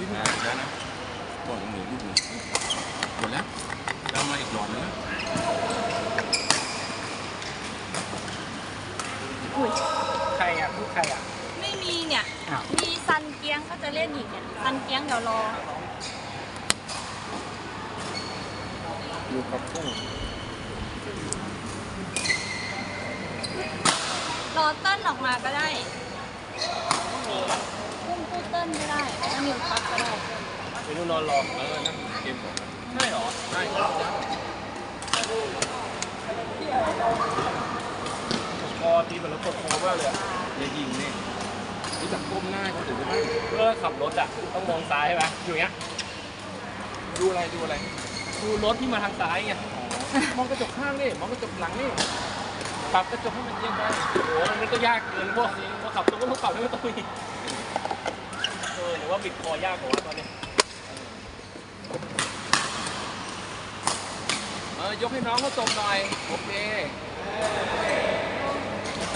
ฮ้ยนะนะนะบอกยังเหลือลูกหนึ่งหมดแล้วแล้วมาอีกหลอดนึงนะอุ้ยใครอะพูดใครอะ ไม่มีเนี่ย อ้าว มีซันเกียงก็จะเล่นอีกเนี่ยซันเกียงเดี๋ยวรอ อยู่กับกุ้งรอเติ้ลออกมาก็ได้ พุ่งตู้เติ้ลก็ได้แล้วนิวพักก็ได้ไปนู่นนอนรอแล้วก็นั่งเกมใช่เหรอใช่ครับคอตีแบบแล้วกดคอมากเลยอะจะยิงนี่ยรู้จักก้มหน้าเขาถึงจะบ้เมื่อขับรถอะต้องมองซ้ายใช่ไหมอยู่เงี้ยดูอะไรดูอะไรดูรถที่มาทางซ้ายไงมองกระจกข้างนี่มองกระจกหลังนี่ปรับกระจกให้มันเอียงไปโอ้โหมันก็ยากเกินพวกนี้พอขับตรงก็ต้องปรับให้มันตรงอีก หรือว่าบิดคอยากกว่าตอนนี้เออยกให้น้องเขาตบหน่อย โอเค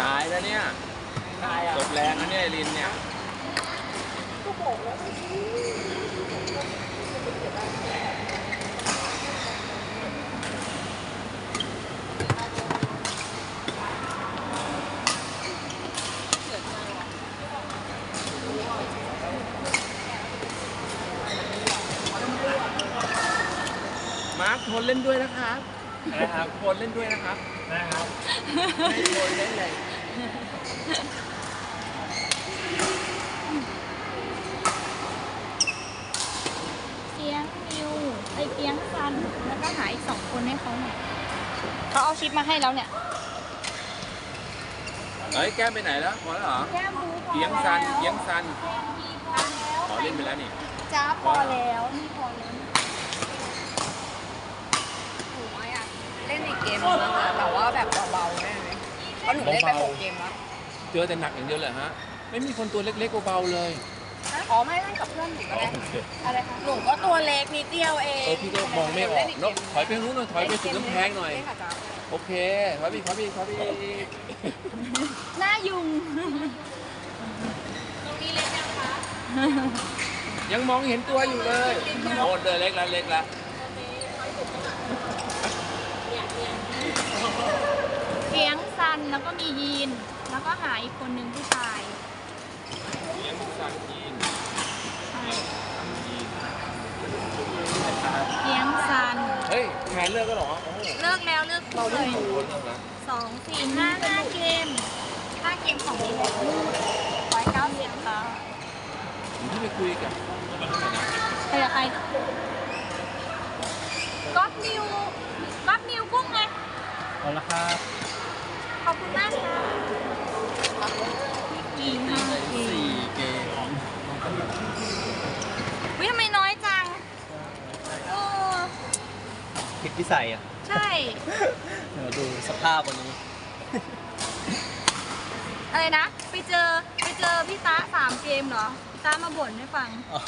ตายแล้วเนี่ย ตายอะตบแรงนะเนี่ยไอรินเนี่ยมาร์คโทน เล่นด้วยนะครับนะครับโทนเล่นด้วยนะครับนะครับให้โทนเล่นเลยเกียงนิวไอเกียงซันแล้วก็หาอีกสองคนให้เขาหน่อยเขาเอาชิปมาให้แล้วเนี่ยเฮ้ยแก้มไปไหนแล้วพอแล้วเหรอแก้มบูพอเกียงซันแล้วเกียงซันแก้มบีพอแล้วขอเล่นไปแล้วนี่จ้าพอแล้วนี่พอแล้ว หนูอยากเล่นอีกเกมนึงอะแต่ว่าแบบเบาๆได้ไหม เพราะหนูเล่นไปหกเกมแล้วเจอแต่หนักอย่างเดียวเลยฮะ ไม่มีคนตัวเล็กๆเบาๆเลยอ๋อไม่เล่นกับเพื่อนหนูก็ได้โอเคอะไรคะหนูก็ตัวเล็กนิดเดียวเองเออพี่ก็มองไม่ออกเนอะถอยไปทางนู้นหน่อยถอยไปสุดกำแพงหน่อยเล่นกับจ๊ะโอเคถอยไปอีกถอยไปอีกถอยไปอีกหน้ายุงยังมองเห็นตัวอยู่เลยโอ้เดินเล็กแล้วเล็กแล้วเกียง ซันแล้วก็มียีน แล้วก็หาอีกคนนึงผู้ชายเลี้ยงสังจีนใช่จีนเกียงซัน เฮ้ยแผนเลิกก็หรอโอ้โหเลิกแล้วเลิกคู่เลยโหเลิกแล้วสองสี่ห้าห้าเกมห้าเกมของดีแลนด์ร้อยเก้าสิบค่ะผมที่ไปคุยกับมันเท่าไหร่นะใครกับใครก๊อฟนิวก๊อฟนิวกุ้งไง เอาละครับ ขอบคุณมากค่ะกี่ห้าเกมเกมวิทำไมน้อยจังเออผิดพิสัยอะใช่ เดี๋ยวดูสภาพวันนี้ อะไรนะ ไปเจอไปเจอพี่ตาสามเกมเหรอพี่ตามาบ่นให้ฟัง อ๋อ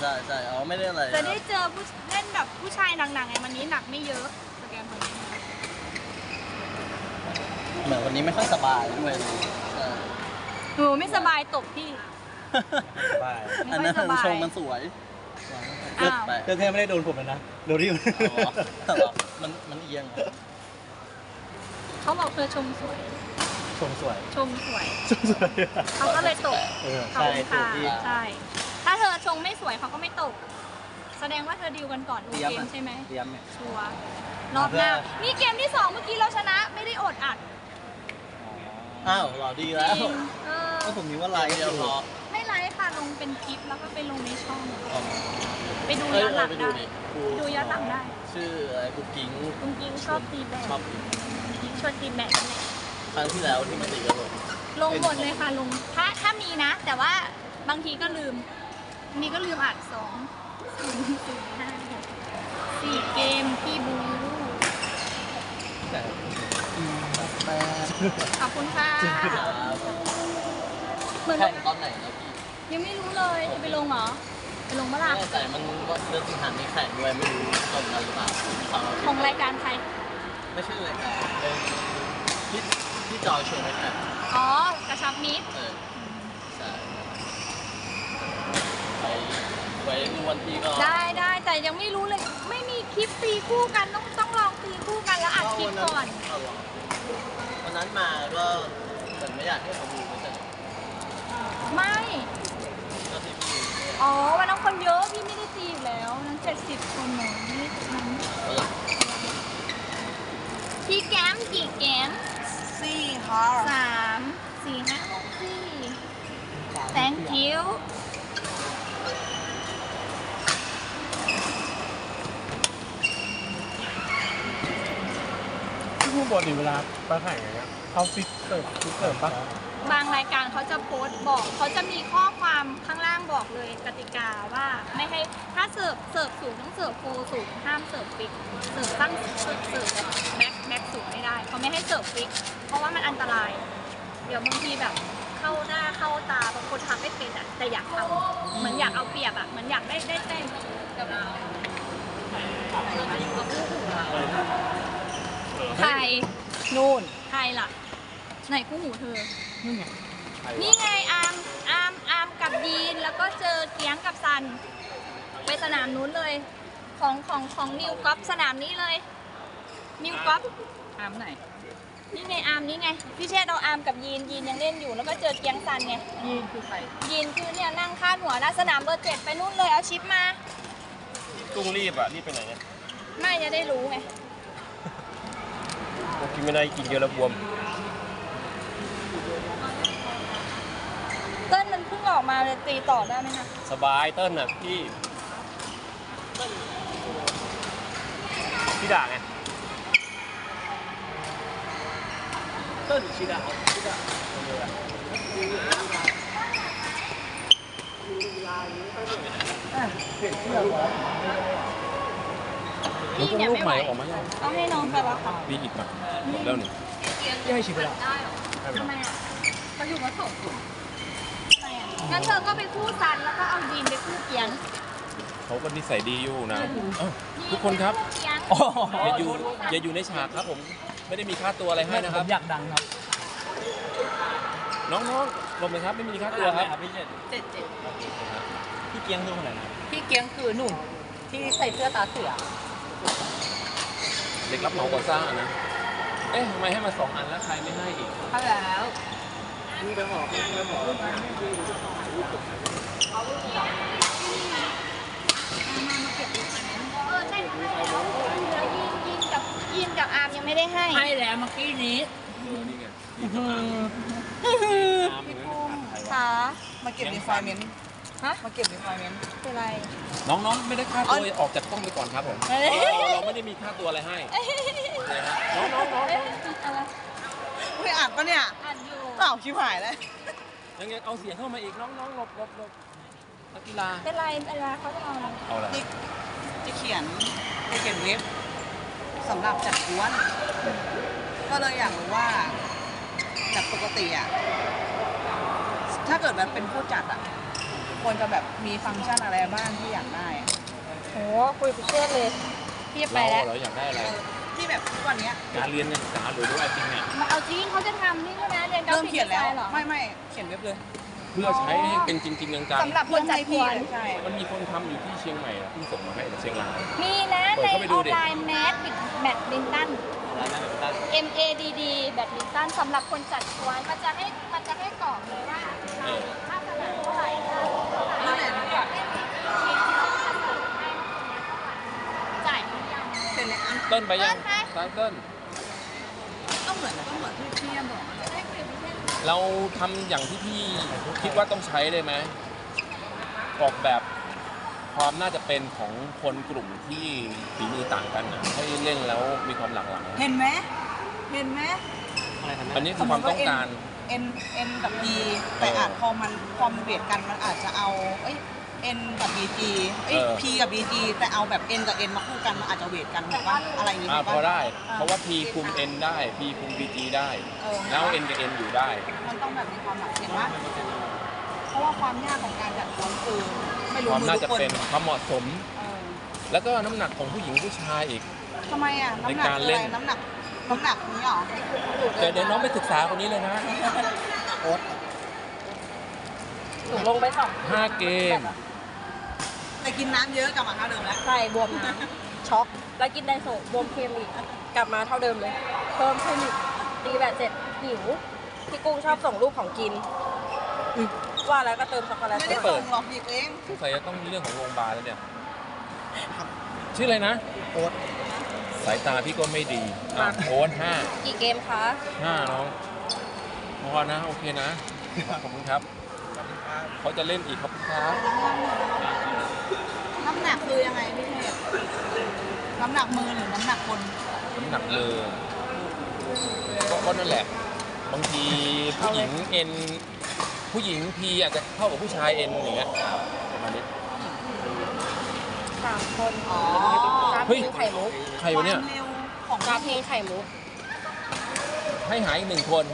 ใช่ใช่อ๋อไม่ได้อะไรจะได้เจอผู้เล่นแบบผู้ชายหนักๆไงวันนี้หนักไม่เยอะสแกนคนนี้ เหมือนวันนี้ไม่ค่อยสบายด้วยใช่หนูไม่สบายตกพี่ บายไม่อันค่อยนั้นสบายชงมันสวยอ้าวไปเรื่องแค่ไม่ได้โดนผมเลยนะ โดนที่อ๋อเหรอมันมันเอียงเหรอเขาบอกเธอชมสวย ชมสวย ชมสวย ชมสวย เขาก็เลยตกเออขอบใช่คุณถูค่ะกที่ใช่ ถ้าเธอชงไม่สวยเขาก็ไม่ตก แสดงว่าเธอดีลกันก่อนดูเตรียมเกมอะใช่ไหมเตรียมเนี่ยชัวร์รอบหน้า นี่เกมที่สองเมื่อกี้เราชนะไม่ได้อดอัด อ้าวเหรอดีแล้วจริงเออก็ผมนึกว่าไลฟ์เดียวพอไม่ไลฟ์ค่ะลงเป็นคลิปแล้วก็ไปลงในช่อง อ๋อไปดูเอ้ยย้อนหลังไปได้ ดิครูไปดูย้อนหลังได้ ชื่ออะไรกุ๊กกิ้งคุณกิ้งชอบตีแบดชอบกิ้งชวนตีแบดนั่นแหละครั้งที่แล้วที่มาตีกันหมดลงหมดเลยค่ะลงถ้าถ้ามีนะ แต่ว่าบางทีก็ลืม มีก็ลืมอัดสองสี่สี่ห้าหกสี่เกมพี่บูแต่ แปดขอบคุณค่ะครับเหมือนแข่งตอนไหนแล้วพี่ยังไม่รู้เลยจะไปลงเหรอ ไปลงเมื่อไหร่ไม่แน่ใจมันก็เดือนสิงหาไม่แข่งด้วยไม่รู้ตรงกันหรือเปล่าฟังเราของรายการใคร ไม่ใช่รายการเป็นที่ที่จอยชวนไปแข่งอ๋อกระชับมิตรเออใช่ไปไปว้ดูวันทีก็ได้ได้แต่ยังไม่รู้เลย ไม่มีคลิปตีคู่กันต้องต้องลองตีคู่กันแล้วอัดคลิปก่อนวัน นั้นมาก็แต่ไม่อยากให้เขาดูไม่ใช่ไม่ ก็ที่พี่อ๋อ วันนั้นคนเยอะ พี่ไม่ได้ตีอยู่แล้ว นั้นเจ็ดสิบคนหนูนี่นั้นเออพี่แก้มกี่แก้มซี่ค่ะสามสี่ห้าหกสี่ thank you ผู้บอลเวลาไปแข่อย่างเงี้ยเขาฟิกเสิร์ฟฟิกเสิร์ฟปะบางรายการเขาจะโพสต์บอกเขาจะมีข้อความข้างล่างบอกเลยกติกาว่าไม่ให้ถ้าเสิร์ฟเสิร์ฟสูงต้องเสิร์ฟโฟสูงห้ามเสิร์ฟฟิกเสิร์ฟตั้งเสิร์ฟเสิร์ฟแบ็คแบ็คสูงไม่ได้เขาไม่ให้เสิร์ฟฟิกเพราะว่ามันอันตราย เดี๋ยวบางทีแบบเข้าหน้าเข้าตาบางคนทำไม่เป็นอะแต่อยากทำเหมือนอยากเอาเปรียบอะเหมือนอยากได้ได้เต้น ใครนู่นใครล่ะ ไหนคู่หูเธอนี่ไงอาร์มอาร์มอาร์มกับยีนแล้วก็เจอเกียงกับซัน ไปสนามนู้นเลย ของของของนิวกอฟสนามนี้เลยนิวกอฟอาร์มไหนนี่ไงอาร์มนี่ไงพี่เชษเอาอาร์มกับยีนยีนยังเล่นอยู่แล้วก็เจอเกียงซันไงยีนคือใครยีนคือเนี่ยนั่งคาดหัวหน้าสนามเบอร์เจ็ดไปนู่นเลยเอาชิปมากุ้งรีบอะรีบไปไหนเนี่ยไม่จะได้รู้ไง กินไม่ได้กินเยอะแล้วบวม เต้นมันเพิ่งออกมาเลยตีต่อได้ไหมคะสบายเติ้ลน่ะพี่พี่ด่าไงเติ้ลชิดาชิดาพี่เนี่ย ไม่ไหวออกมายังต้องให้น้องไปแล้วค่ะมีอีกมาหมดแล้วนี่ยังไม่ชิมไปหรอทำไมอะเขาอยู่มาสองคนทำไมอะงั้นเธอก็ไปคู่ซันแล้วก็เอายีนไปคู่เกียงเขาก็นิสัยดีอยู่นะเอ้าทุกคนครับเกียงอย่าอยู่อย่าอยู่ในฉากครับผมไม่ได้มีค่าตัวอะไรให้นะคผรับมอยากดังครับ น้องๆรวมเลยครับไม่มีค่าตัวครับพี่เจ็ดเจ็ดเจ็ดพี่เกียงคือคนไหนนะพี่เกียงคือหนุ่มที่ใส่เสื้อตาเสือ เด็กรับเหมาก่อสร้างอะนะ เอ๊ะทำไมให้มาสองอันแล้วใครไม่ให้อีก เขาแล้วเออใช่ให้แล้วเหลือยีนยีนกับยีนกับอาร์มยังไม่ได้ให้ ให้แล้วเมื่อกี้นี้เออ นี่ไงค่ะมาเก็บรีไฟเมนต์ ฮะ มาเก็บรีไฟเมนต์เป็นไร น้องๆ ไม่ได้ค่าตัวออกจากกล้องไปก่อนครับผมเอ้ย เราเราไม่ได้มีค่าตัวอะไรให้นะฮะน้องๆน้องเอ๊ะอะไรไม่อ่านปะเนี่ยอ่านอยู่เปล่าชิบหายแล้วๆยังไงเอาเสียงเข้ามาอีกน้องๆหลบหลบหลบนักกีฬาเป็นไรเวลาเขาจะเอาอะไรเอาอะไรจะเขียนจะเขียนเว็บสำหรับจัดกวน ก็เลยอยากรู้ว่าแบบปกติอะถ้าเกิดแบบเป็นผู้จัดอะ ควรจะแบบมีฟังก์ชันอะไรบ้างที่อยากได้อะโหคุยกับเชษเลยพี่จะไปเราแล้ว เราอยากได้อะไรที่แบบทุกวันเนี้ยการเรียนการศึกษาหรือว่าจริงเนี่ยมาเอาจริงเขาจะทำนี่ใช่ไหมเรียนกราเริ่มฟิกเขียนแล้วดีไซน์เหรอ ไม่ไม่เขียนเว็บเลยเพื่อใช้ให้เป็นจริงๆจังสำหรับคนจัดกวนใช่ ๆมันมีคนทำอยู่ที่เชียงใหม่อะที่ส่งมาให้เชียงราย มีนะเปิดในเข้าไปอดูอนดิ ไลน์แมสแบดมินตัน M A D D แบดมินตันสำหรับคนจัดกวนมันจะให้มันจะให้กรอกเลยว่าค่าสนามเท่าไหร่ค่าเท่าไหร่ จ่ายทุกอย่างเสร็จแล้วอันเต้นไปยังเต้นไหมตามเต้นก็เหมือนก็เหมือนที่พี่บอกอะเราทำอย่างที่พี่คิดว่าต้องใช้เลยไหมออกแบบความน่าจะเป็นของคนกลุ่มที่ฝีมือต่างกันนะให้เล่นแล้วมีความหลากหลายเห็นไหมเห็นไหมอะไรกันอันนี้คือความต้องการ N N กับ B แต่อาจพอมันพอมันเบียดกันมันอาจจะเอาเอ้ย N กับ BG เอ้ย เออ P กับ BG แต่เอาแบบ N กับ N มาคู่กันมันอาจจะเวทกันถูกปะอะไรอย่างงี้อ่าถูกพปะ อได้ เพราะว่า P คุม N ได้ P คุม BG ได้ เออ แล้ว N กับ N อยู่ได้ มันต้องแบบมีความหลักเห็นปะเพราะว่าความยากของการจัดคนคือไม่ครู้วามมือน่าทุจะกคนเป็นความเหมาะสม เออแล้วก็น้ำหนักของผู้หญิงผู้ชายอีก ทำไมอะน้ำหนักในการคือเล่อะไรนน้ำหนัก น้ำหนักนี้หรอเดี๋ยวเดี๋ยวน้องไปศึกษาคนนี้เลยนะถูกลงไปสอง5เกม แต่กินน้ำเยอะกลับมาเท่าเดิมแล้ว ใช่บวมน้ำช็อก แล้วกินไดโซะบวมเค็มอีก กลับมาเท่าเดิมเลย เพิ่มขึ้นอีกตีแบตเสร็จหิว พี่กุ้งชอบส่งรูปของกินอืมว่าแล้วก็เติมช็อกโกแลตไม่ได้เข้าส่งหรอกหยิบเองสงสัยจะต้องเรื่องของโรงพยาบาลแล้วเนี่ย ชื่ออะไรนะ โอ๊ต สายตาพี่ก็ไม่ดีอะโอนห้ากี่เกมคะ ห้าน้องพอนะ โอเคนะ ขอบคุณครับ เขาจะเล่นอีกครับครับน้ำหนักคือยังไงพี่เทพน้ำหนักมือหรือน้ำหนักคนน้ำหนักเลยก็ก็นั่นแหละ บางทีผู้หญิงเอ็นผู้หญิงพีอาจจะเข้ากับผู้ชายเอ็นอย่างเงี้ยประมาณนี้ สามคน อ๋อกราฟ เฮ้ย เพลงไข่มุกใครวะเนี่ย ความเร็วของกราฟเพลงไข่มุกให้หายอีกหนึ่งคน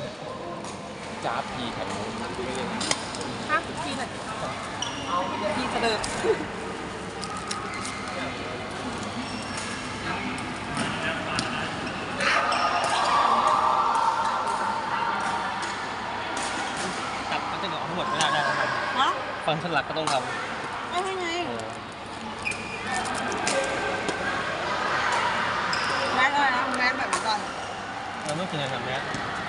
จ้าบพีไข่มุกฮะทีไหนพี่เสด็จตัดมันจะเหงาทั้งหมดไม่ได้ได้นะครับฮะฟังสลักก็ต้องทไม่ให้ไงำ แมสอะไรนะแมสแบบนี้ก่อน เราต้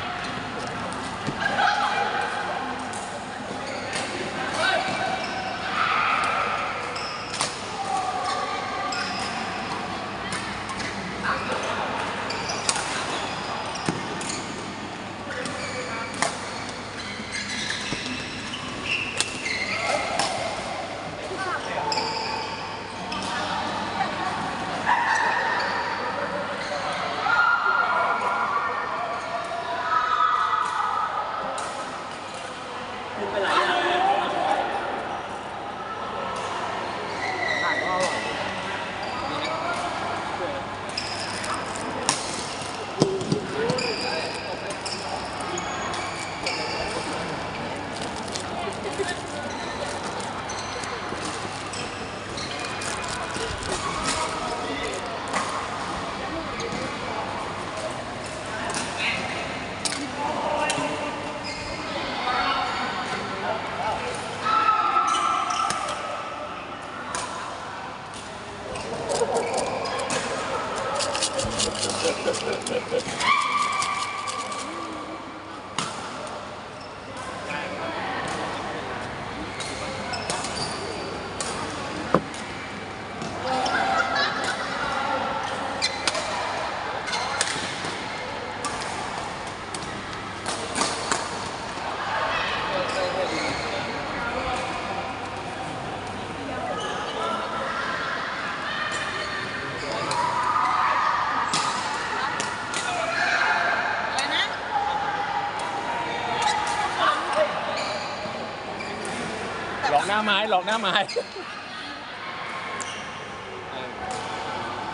ไม้หลอกหน้าไม้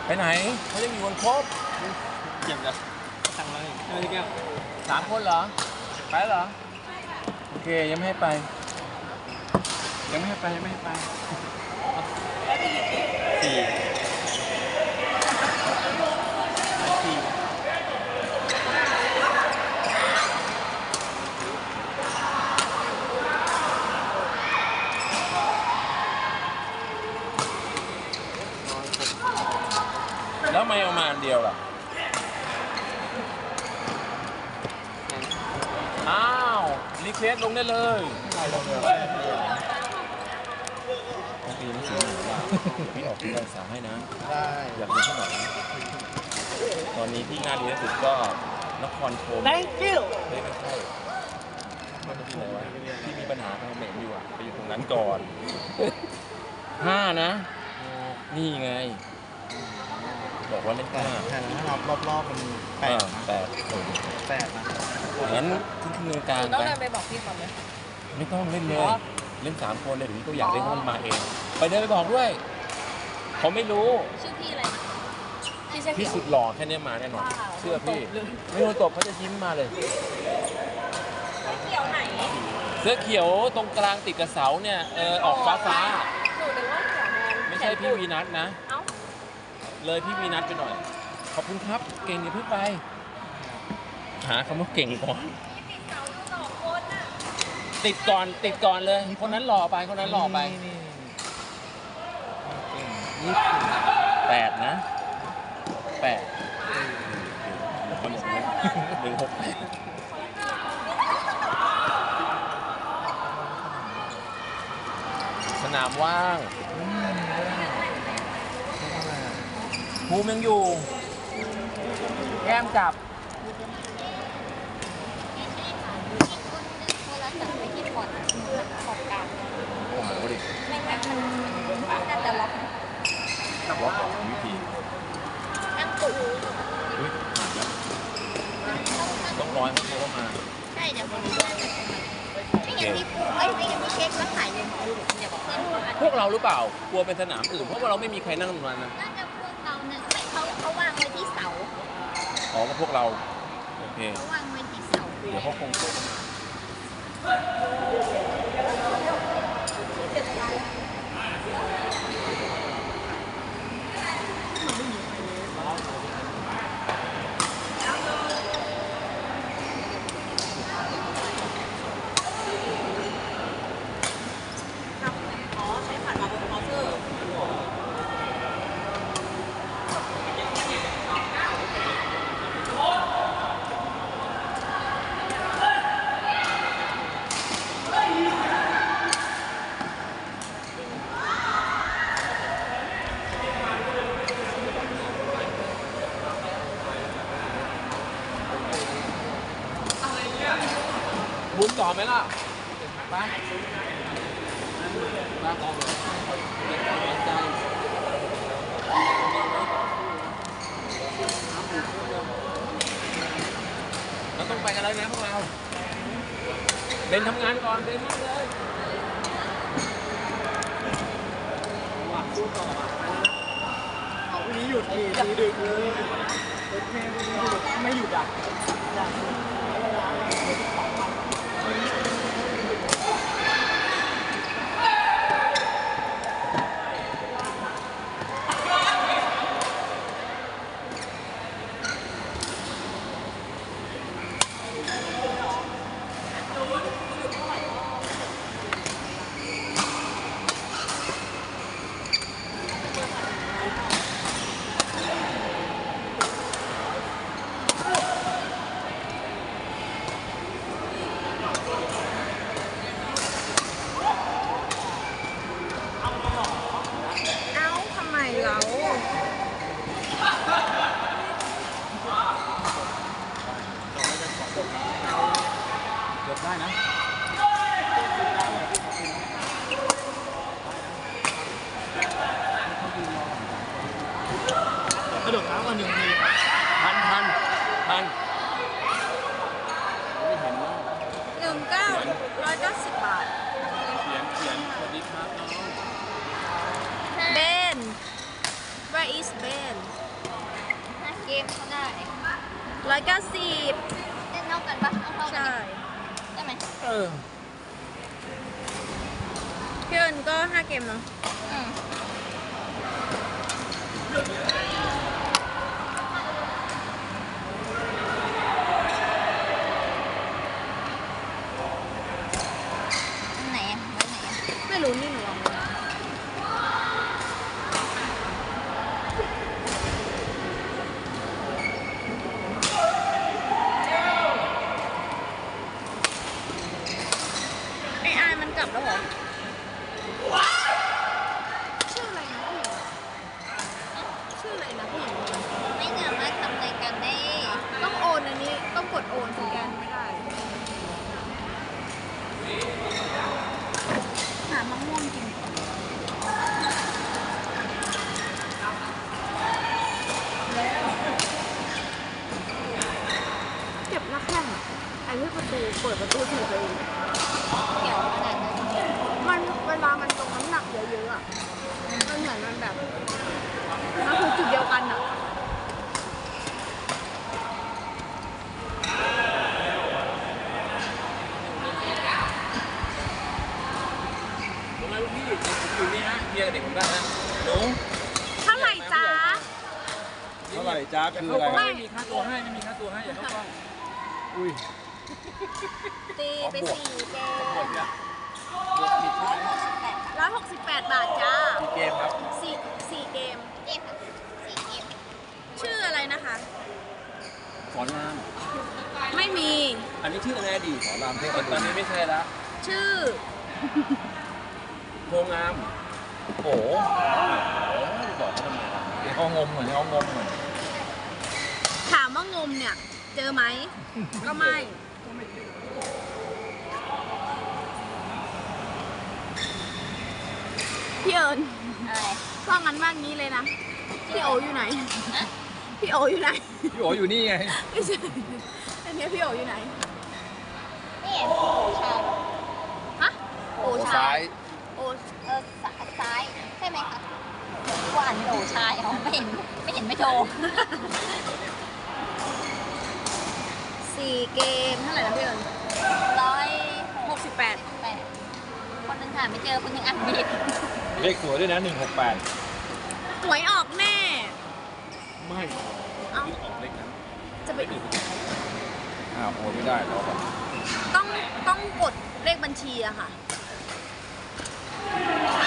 ไปไหนเขายังอยู่บนครบเยี่ยมเลยตั้งไว้เออที่แก้วสามคนเหรอ ไปแล้วเหรอ โอเคยังไม่ให้ไป ยังไม่ให้ไปยังไม่ให้ไปสี่สี่ แล้วไม่เอามาอันเดียวล่ะ อ้าว รีเควสลงได้เลยต้องปีนหนังสือหนึ่งว่าพี่ออกที่การศึกษาให้นะ ได้ อยากเรียนที่ไหน ต อนนี้ที่งานดีที่สุดก็นครธม thank you ไม่ไม่ใช่มันที่ไหนวะที่มีปัญหาทางเหม็นอยู่อะไปอยู่ตรงนั้นก่อน ห้านะ นี่ไง บอกว่าเล่นแต่ห้าแต่นะครับรอบๆมันแปดอ่านะแปดเออแปดนะงั้นขึ้นขึ้นกลางต้องไปเดินไปบอกพี่ก่อนไหม ไม่ต้องเล่นเลย อ๋อ เล่นสามคนเลยถึงก็อยากเล่นเพราะมันมาเอง ไปเดินไปบอกด้วย เขาไม่รู้ ชื่อพี่อะไรนะ พี่เช่นพี่สุดหล่อแค่เนี้ยมาแน่นอน เชื่อพี่ ไม่โดนตบเขาจะยิ้มมาเลยเกี่ยวไหนเสื้อเขียวตรงกลางติดกับเสาเนี่ยเออออกฟ้าฟ้าหนูนึกว่าเกี่ยวแมนๆไม่ใช่พี่วีนัทนะ เอ้าเลยพี่วีนัทไปหน่อย ขอบคุณครับเก่งอย่าเพิ่งไป หาคำว่าเก่งก่อนติดก่อนติดก่อนเลย คนนั้นหล่อไปคนนั้นหล่อไปนี่ยี่สิบแปดนะ แปดคนหนึ่งหกแปดสนามว่างภูมิยังอยู่ แก้มจับโทรศัพท์ไปที่พอร์ตขอบกลางโอ้โหดิไม่งั้นมันน่าจะล็อกล็อกของวิธี ตั้งตูอุ๊ยต้องร้อยเขาโทรเข้ามาใช่เดี๋ยวผมน่าจะไม่งั้นพี่ปูเอ้ยไม่งั้นพี่เช็คแล้วถ่ายลงเดี๋ยวเพื่อนดูอันพวกเราหรือเปล่ากลัวเป็นสนามอื่นเพราะว่าเราไม่มีใครนั่งตรงนั้นนะน่าจะพวกเราเนี่ยไม่เขาเขาวางไว้ที่เสาอ๋อก็พวกเราโอเคเขาวางไว้ที่เสา เดี๋ยวเขาคงโทรเข้ามา อ๋อใช้ผ่านมาเป็นเบราว์เซอร์ บุญต่อ ไหมล่ะ ไปมาต่อเลยเด็กกำงใจเราต้องไปกันแล้วนะพวกเราเบนทำงานก่อนเบนมาเลยพรุ่งนี้หยุดทีทีดึกเลยรถเมล์พรุ่งนี้หยุดไม่หยุดอะ เอ้าทำไมเรา เกือบได้นะ กระโดดน้ำมาหนึ่งที พันพันพัน หนึ่งเก้าร้อยเก้าสิบบาท เขียนเขียนสวัสดีครับน้อง เบน where is Ben ห้าเกมเขาได้ ร้อยเก้าสิบ เล่นเท่ากันปะเอาเท่ากัน ใช่ ใช่ไหม เออพี่เอิญก็ห้าเกมเนาะ ส่จ้าคืออะไรไม่มีค่าตัวให้ไม่มีค่าตัวให้อย่าเข้ากล้องอุ้ยตีไปสี่เกมร้อยหกสิบแปดบาทจ้าสี่เกมครับสี่สี่เกมเกมสี่เกม ชื่ออะไรนะคะสอนรามไม่มี อันนี้ชื่อแน่ดีสอนรามเทพตอนนี้ไม่ใช่ละชื่อโพงามโอ้โหบอกเขาทำไมเขางมเหมือนเขางมเหมือน มว่างมเนี่ย เจอไหม ก็ไม่ พี่เอิญอะไรว่างั้นว่างี้เลยนะ พี่โออยู่ไหน พี่โออยู่ไหน พี่โออยู่นี่ไงไม่ใช่อันเนี้ยพี่โออยู่ไหน นี่ไงโอชายฮะ โอโอ้ชาซ้ายยโอเออสายซ้ายใช่ไหมคะว่าอ่านเป็นโอชายอ๋อไม่เห็นไม่เห็นไม่โทร สี่เกมเท่าไหร่นะพี่เอิญร้อยหกสิบแปดแปดคนหนึ่งหาไม่เจอคนหนึ่งอ่านผิดเลขสวยด้วยนะหนึ่งหกแปดหวยออกแน่ ไม่เอ้า ออกเล็กนั้นจะไปอ้าวโอนไม่ได้รอก่อนต้องต้องกดเลขบัญชีอะค่ะเ